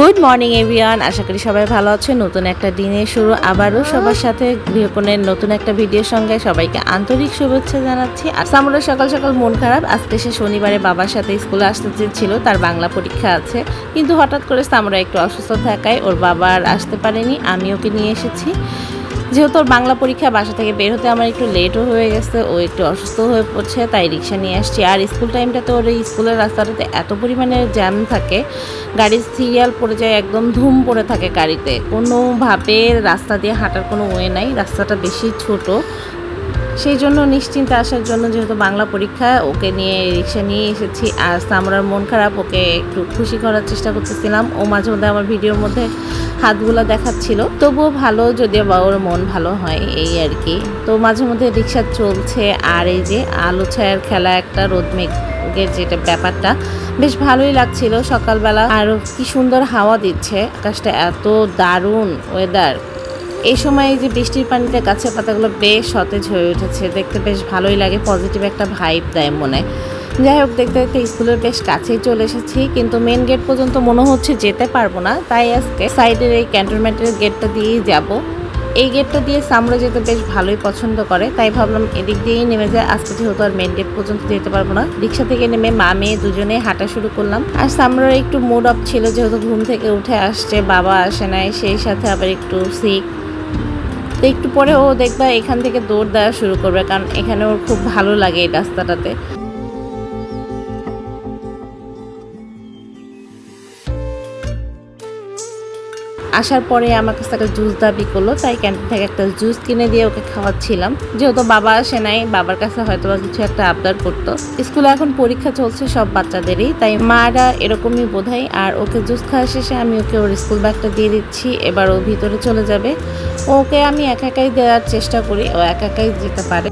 Good morning everyone আশা করি সবাই ভালো আছে। নতুন একটা দিনের শুরু আবারও সবার সাথে গৃহকোণের নতুন একটা ভিডিওর সঙ্গে সবাইকে আন্তরিক শুভেচ্ছা জানাচ্ছি। আর সামরের সকাল সকাল মন খারাপ। আজকে সে শনিবারে বাবার সাথে স্কুলে আসতে চেয়েছিল, তার বাংলা পরীক্ষা আছে। কিন্তু হঠাৎ করে সামরা একটু অসুস্থ থাকায় ওর বাবা আর আসতে পারেনি। আমি ওকে নিয়ে এসেছি। যেহেতু বাংলা পরীক্ষা বাসা থেকে বের হতে আমার একটু লেটও হয়ে গেছে, ও একটু অসুস্থ হয়ে পড়ছে, তাই রিক্সা নিয়ে আসছি। আর স্কুল টাইমটা তো ওর স্কুলের রাস্তাটাতে এত পরিমাণে জ্যাম থাকে, গাড়ির সিরিয়াল পড়ে যায়, একদম ধুম পড়ে থাকে গাড়িতে। কোনোভাবে রাস্তা দিয়ে হাঁটার কোনো ওয়ে নাই, রাস্তাটা বেশি ছোট। সেই জন্য নিশ্চিন্তে আসার জন্য যেহেতু বাংলা পরীক্ষা, ওকে নিয়ে রিক্সা নিয়ে এসেছি। আর সামরার মন খারাপ, ওকে একটু খুশি করার চেষ্টা করতেছিলাম। ও মাঝে মধ্যে আমার ভিডিওর মধ্যে হাতগুলো দেখাচ্ছিল। তবুও ভালো, যদিও বা ওর মন ভালো হয় এই আর কি। তো মাঝে মধ্যে রিক্সা চলছে। আর এই যে আলো ছায়ার খেলা একটা, রোদ মেঘের যেটা ব্যাপারটা, বেশ ভালোই লাগছিল সকালবেলা। আর কি সুন্দর হাওয়া দিচ্ছে। আকাশটা এত দারুণ ওয়েদার এই সময় এই যে বৃষ্টির পানিতে গাছের পাতাগুলো বেশ সতেজ হয়ে উঠেছে। দেখতে বেশ ভালোই লাগে পজিটিভ একটা ভাইব দেয় মনে। যাই হোক, দেখতে দেখতে স্কুলের বেশ কাছেই চলে এসেছি, কিন্তু মেন গেট পর্যন্ত মনে হচ্ছে যেতে পারব না। তাই আজকে সাইডের এই ক্যান্টনমেন্টের গেটটা দিয়েই যাব। এই গেটটা দিয়ে সামরা যেতে বেশ ভালোই পছন্দ করে। তাই ভাবলাম এদিক দিয়েই নেমে যায় আজকে যেহেতু আর মেন গেট পর্যন্ত যেতে পারব না, রিক্সা থেকে নেমে মা মেয়ে দুজনে হাঁটা শুরু করলাম। আর সামরার একটু মুড অফ ছিল, যেহেতু ঘুম থেকে উঠে আসছে, বাবা আসে নাই, সেই সাথে আবার একটু সিক তো একটু পরে ও দেখবা এখান থেকে দৌড় দেওয়া শুরু করবে, কারণ এখানে ওর খুব ভালো লাগে এই রাস্তাটাতে। আসার পরে আমার কাছে একটা জুস দাবি করল, তাই ক্যান্টিন থেকে একটা জুস কিনে দিয়ে ওকে খাওয়াচ্ছিলাম। যেহেতু বাবা আসে নাই, বাবার কাছে হয়তো বা কিছু একটা আবদার করতো। স্কুলে এখন পরীক্ষা চলছে সব বাচ্চাদেরই, তাই মারা এরকমই বোধহয়। আর ওকে জুস খাওয়া শেষে আমি ওকে ওর স্কুল ব্যাগটা দিয়ে দিচ্ছি, এবার ও ভিতরে চলে যাবে। ওকে আমি একা একাই দেওয়ার চেষ্টা করি, ও একা একাই যেতে পারে।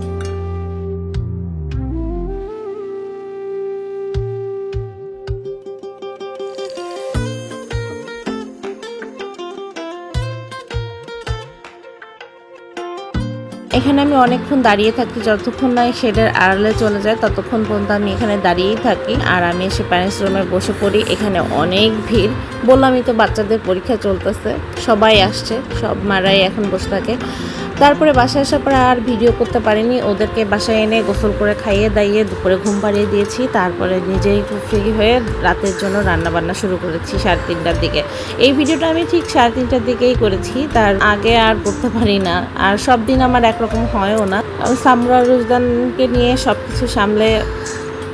এখানে আমি অনেকক্ষণ দাঁড়িয়ে থাকি যতক্ষণ না শেডের আড়ালে চলে যায়, ততক্ষণ পর্যন্ত আমি এখানে দাঁড়িয়েই থাকি। আর আমি এসে প্যারেন্টস রুমে বসে পড়ি, এখানে অনেক ভিড়। বললামই তো বাচ্চাদের পরীক্ষা চলতেছে, সবাই আসছে, সব মারাই এখন বসে থাকে। তারপরে বাসায় আসার পরে আর ভিডিও করতে পারিনি। ওদেরকে বাসায় এনে গোসল করে খাইয়ে দাইয়ে দুপুরে ঘুম পাড়িয়ে দিয়েছি। তারপরে নিজেই ফ্রি হয়ে রাতের জন্য রান্না বান্না শুরু করেছি সাড়ে তিনটার দিকে। এই ভিডিওটা আমি ঠিক সাড়ে তিনটার দিকেই করেছি। তার আগে আর করতে পারি না। আর সব দিন আমার একরকম হয়ও না। সামরা রুজদানকে নিয়ে সব কিছু সামলে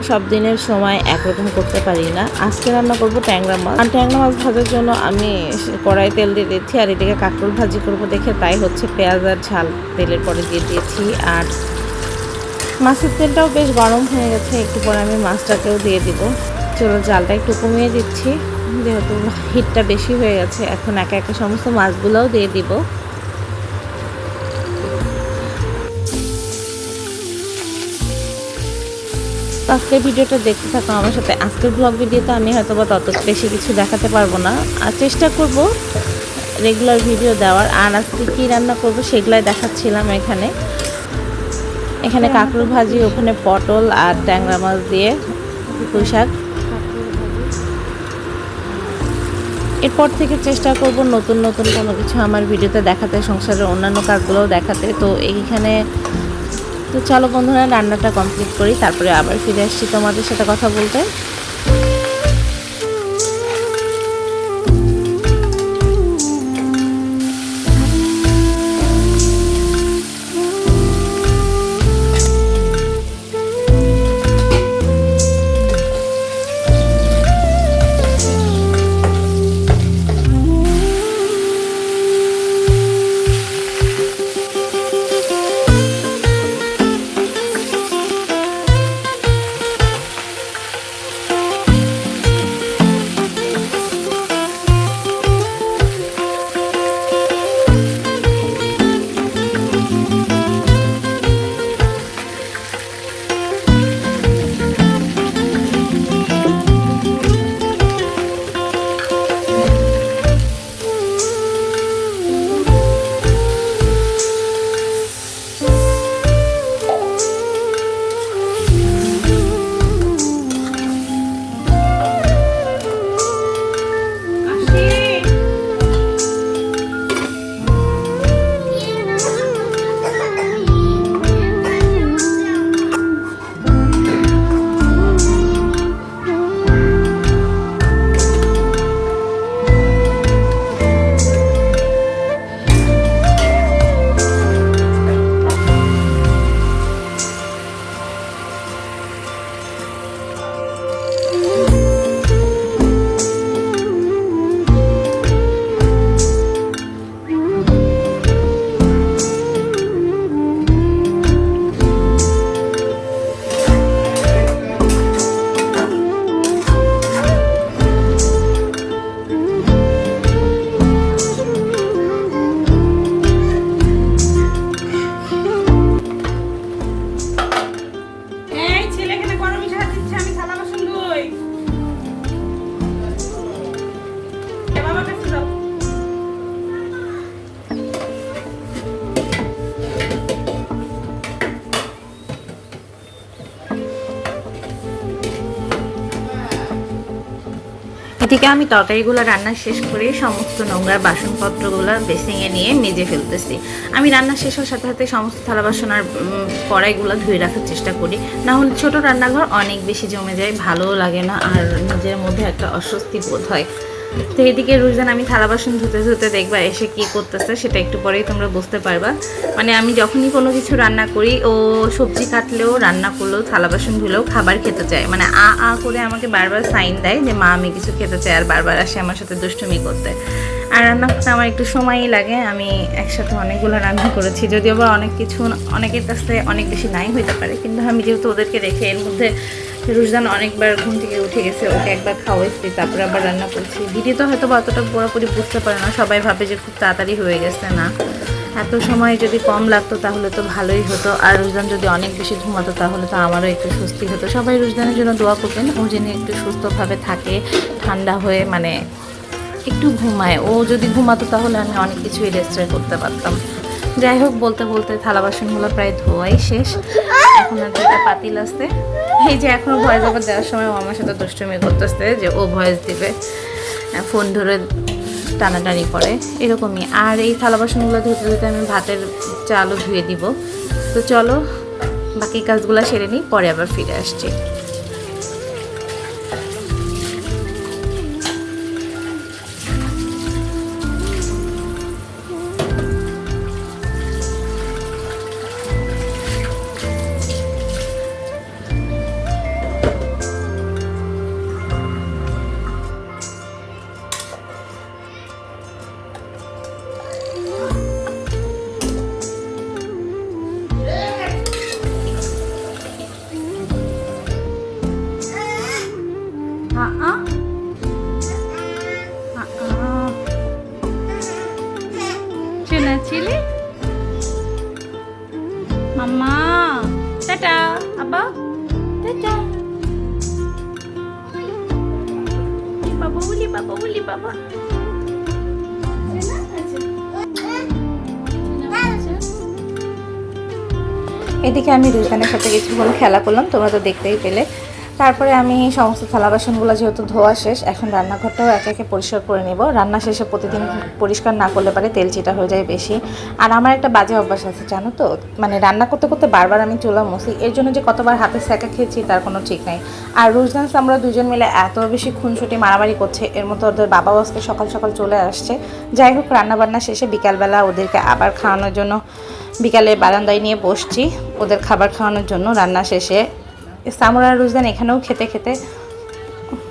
সব দিনের সময় একরকম করতে পারি না। আজকে রান্না করব ট্যাংরা মাছ। আর ট্যাংরা মাছ ভাজার জন্য আমি কড়াই তেল দিয়ে দিচ্ছি, আর এদিকে কাঁকরোল ভাজি করব দেখে, তাই হচ্ছে পেঁয়াজ আর ঝাল তেলের পরে দিয়ে দিয়েছি। আর মাছের তেলটাও বেশ গরম হয়ে গেছে, একটু পরে আমি মাছটাকেও দিয়ে দিব। চলো জালটা একটু কমিয়ে দিচ্ছি, যেহেতু হিটটা বেশি হয়ে গেছে, এখন একে একে সমস্ত মাছগুলোও দিয়ে দিব। তো আজকের ভিডিওটা দেখতে থাকো আমার সাথে। আজকের ব্লগ ভিডিওতে আমি হয়তো বা তত বেশি কিছু দেখাতে পারব না। আর চেষ্টা করব রেগুলার ভিডিও দেওয়ার। আর আজকে কী রান্না করব সেগুলাই দেখাচ্ছিলাম এখানে। এখানে কাঁকড় ভাজি ওখানে পটল আর ট্যাংরা মাছ দিয়ে পুঁই শাক। এরপর থেকে চেষ্টা করব নতুন নতুন কোনো কিছু আমার ভিডিওতে দেখাতে সংসারের অন্যান্য কাজগুলোও দেখাতে। তো এইখানে তো চলো বন্ধুরা রান্নাটা কমপ্লিট করি তারপরে আবার ফিরে আসছি তোমাদের সাথে কথা বলতে। এদিকে আমি তরকারিগুলো রান্না শেষ করে সমস্ত নোংরা বাসনপত্রগুলো বেসিংয়ে নিয়ে মেজে ফেলতেছি। আমি রান্না শেষ হওয়ার সাথে সাথে সমস্ত থালা বাসন আর কড়াইগুলো ধুয়ে রাখার চেষ্টা করি। না হলে ছোটো রান্নাঘর অনেক বেশি জমে যায়, ভালোও লাগে না, আর নিজের মধ্যে একটা অস্বস্তি বোধ হয়। তো এদিকে রুজান আমি থালা বাসন ধুতে ধুতে দেখবা এসে কি করতেছে, সেটা একটু পরেই তোমরা বুঝতে পারবা। মানে আমি যখনই কোনো কিছু রান্না করি, ও সবজি কাটলেও, রান্না করলেও, থালা বাসন ধুলেও খাবার খেতে চায়। মানে আ আ করে আমাকে বারবার সাইন দেয় যে, মা, আমি কিছু খেতে চাই। আর বারবার আসে আমার সাথে দুষ্টুমি করতে। আর রান্না করতে আমার একটু সময়ই লাগে। আমি একসাথে অনেকগুলো রান্না করেছি। যদিও বা অনেক কিছু, অনেকের কাছে অনেক বেশি নাই হইতে পারে। কিন্তু আমি যেহেতু ওদেরকে রেখে এর মধ্যে রুজদান অনেকবার ঘুম থেকে উঠে গেছে, ওকে একবার খাওয়াইছি তারপরে আবার রান্না করছি। দিদি তো হয়তো অতটা পুরোপুরি বুঝতে পারে না, সবাই ভাবে যে খুব তাড়াতাড়ি হয়ে গেছে না। এত সময় যদি কম লাগতো তাহলে তো ভালোই হতো, আর রুজদান যদি অনেক বেশি ঘুমাতো তাহলে তো আমারও একটু স্বস্তি হতো। সবাই রুজদানের জন্য দোয়া করবেন, ও যেন একটু সুস্থভাবে থাকে, ঠান্ডা হয়ে মানে একটু ঘুমায়। ও যদি ঘুমাতো তাহলে আমি অনেক কিছুই রেস্টার করতে পারতাম। যাই হোক, বলতে বলতে থালা বাসনগুলো প্রায় ধোয়াই শেষ। এখন আর দুইটা পাতিল আসতে এই যে এখনও ভয়েস ওভার দেওয়ার সময় ও আমার সাথে দুষ্টুমি করতেছে যে ও ভয়েস দিবে। ফোন ধরে টানাটানি করে। এরকমই। আর এই থালা বাসনগুলো ধুতে ধুতে আমি ভাতের চালও ধুয়ে দিব। তো চলো, বাকি কাজগুলো সেরে নিই, পরে আবার ফিরে আসছি। আসছো না ছেলে? মামা টাটা আবা টাটা। বাবা। এদিকে আমি রুজানের সাথে কিছুক্ষণ খেলা করলাম, তোমরা তো দেখতেই পেলে। তারপরে আমি সমস্ত থালা বাসনগুলো যেহেতু ধোয়া শেষ, এখন রান্নাঘরটাও একে একে পরিষ্কার করে নেব। রান্না শেষে প্রতিদিন পরিষ্কার না করলে পারে তেল চিটা হয়ে যায় বেশি। আর আমার একটা বাজে অভ্যাস আছে, জানো তো? মানে রান্না করতে করতে বারবার আমি চুলা মসি এর জন্য যে কতবার হাতে স্যাকা খেয়েছি তার কোনো ঠিক নাই। আর রুজগান্স আমরা দুজন মিলে এত বেশি খুনসুটি মারামারি করছে, এর মতো ওদের বাবা আজকে সকাল সকাল চলে আসছে। যাই হোক, রান্নাবান্না শেষে বিকালবেলা ওদেরকে আবার খাওয়ানোর জন্য বিকালে বারান্দায় নিয়ে বসছি। ওদের খাবার খাওয়ানোর জন্য রান্না শেষে সামরা আর রুজদান এখানেও খেতে খেতে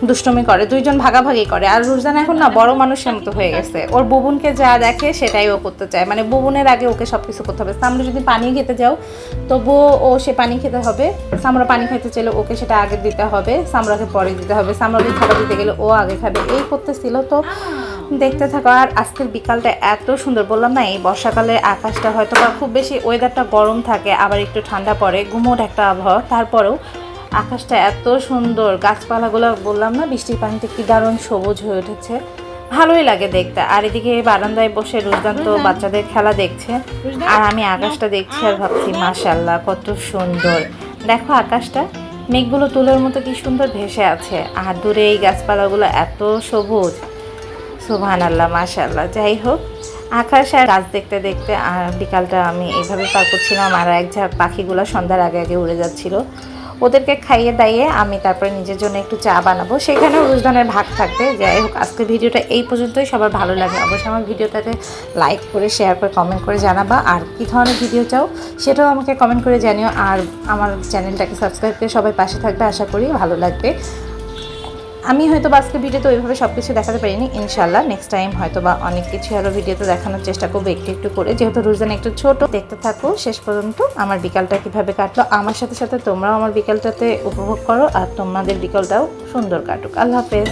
দুষ্টমি করে, দুইজন ভাগাভাগি করে। আর রুজদান এখন না বড় মানুষের মতো হয়ে গেছে। ওর বুবুনকে যা দেখে সেটাই ও করতে চায়। মানে বুবুনের আগে ওকে সব কিছু করতে হবে। সামরা যদি পানি খেতে যাও, তবুও ও সে পানি খেতে হবে। সামরা পানি খেতে চাইলে ওকে সেটা আগে দিতে হবে। সামরাকে পরে দিতে হবে। সামরাকে খাবার দিতে গেলে ও আগে খাবে। এই করতেছিল তো দেখতে থাকো আর আজকের বিকালটা এত সুন্দর বললাম না এই বর্ষাকালে আকাশটা হয়তো বা খুব বেশি ওয়েদারটা গরম থাকে আবার একটু ঠান্ডা পড়ে গুমোট একটা আবহাওয়া। তারপরেও আকাশটা এত সুন্দর গাছপালাগুলো বললাম না বৃষ্টির পানিতে কি দারুণ সবুজ হয়ে উঠেছে। ভালোই লাগে দেখতে। আর এদিকে বারান্দায় বসে রোজদান তো বাচ্চাদের খেলা দেখছে। আর আমি আকাশটা দেখছি আর ভাবছি মাশাল্লাহ কত সুন্দর। দেখো আকাশটা মেঘগুলো তুলোর মতো কি সুন্দর ভেসে আছে। আর দূরে এই গাছপালাগুলো এত সবুজ। সুবহান আল্লাহ মাশাল্লাহ যাই হোক, আকাশ আর গাছ দেখতে দেখতে আর বিকালটা আমি এইভাবে পার করছিলাম। আর এক ঝাঁক পাখিগুলো সন্ধ্যার আগে আগে উড়ে যাচ্ছিল। ওদেরকে খাইয়ে দাইয়ে আমি তারপরে নিজের জন্য একটু চা বানাবো। সেখানেও রুজদানের ভাগ থাকবে। যাই হোক, আজকের ভিডিওটা এই পর্যন্তই। সবার ভালো লাগে অবশ্যই আমার ভিডিওটাতে লাইক করে, শেয়ার করে, কমেন্ট করে জানাবা। আর কী ধরনের ভিডিও চাও সেটাও আমাকে কমেন্ট করে জানিও। আর আমার চ্যানেলটাকে সাবস্ক্রাইব করে সবাই পাশে থাকবে, আশা করি ভালো লাগবে। আমি হয়তো বা আজকে ভিডিওতে ওইভাবে সব কিছু দেখাতে পারিনি ইনশাল্লাহ নেক্সট টাইম হয়তো বা অনেক কিছু আরও ভিডিওতে দেখানোর চেষ্টা করব একটু একটু করে। যেহেতু রুজান একটু ছোট, দেখতে থাকো, শেষ পর্যন্ত আমার বিকালটা কীভাবে কাটলো। আমার সাথে সাথে তোমরাও আমার বিকালটাতে উপভোগ করো আর তোমাদের বিকালটাও সুন্দর কাটুক। আল্লাহ হাফেজ।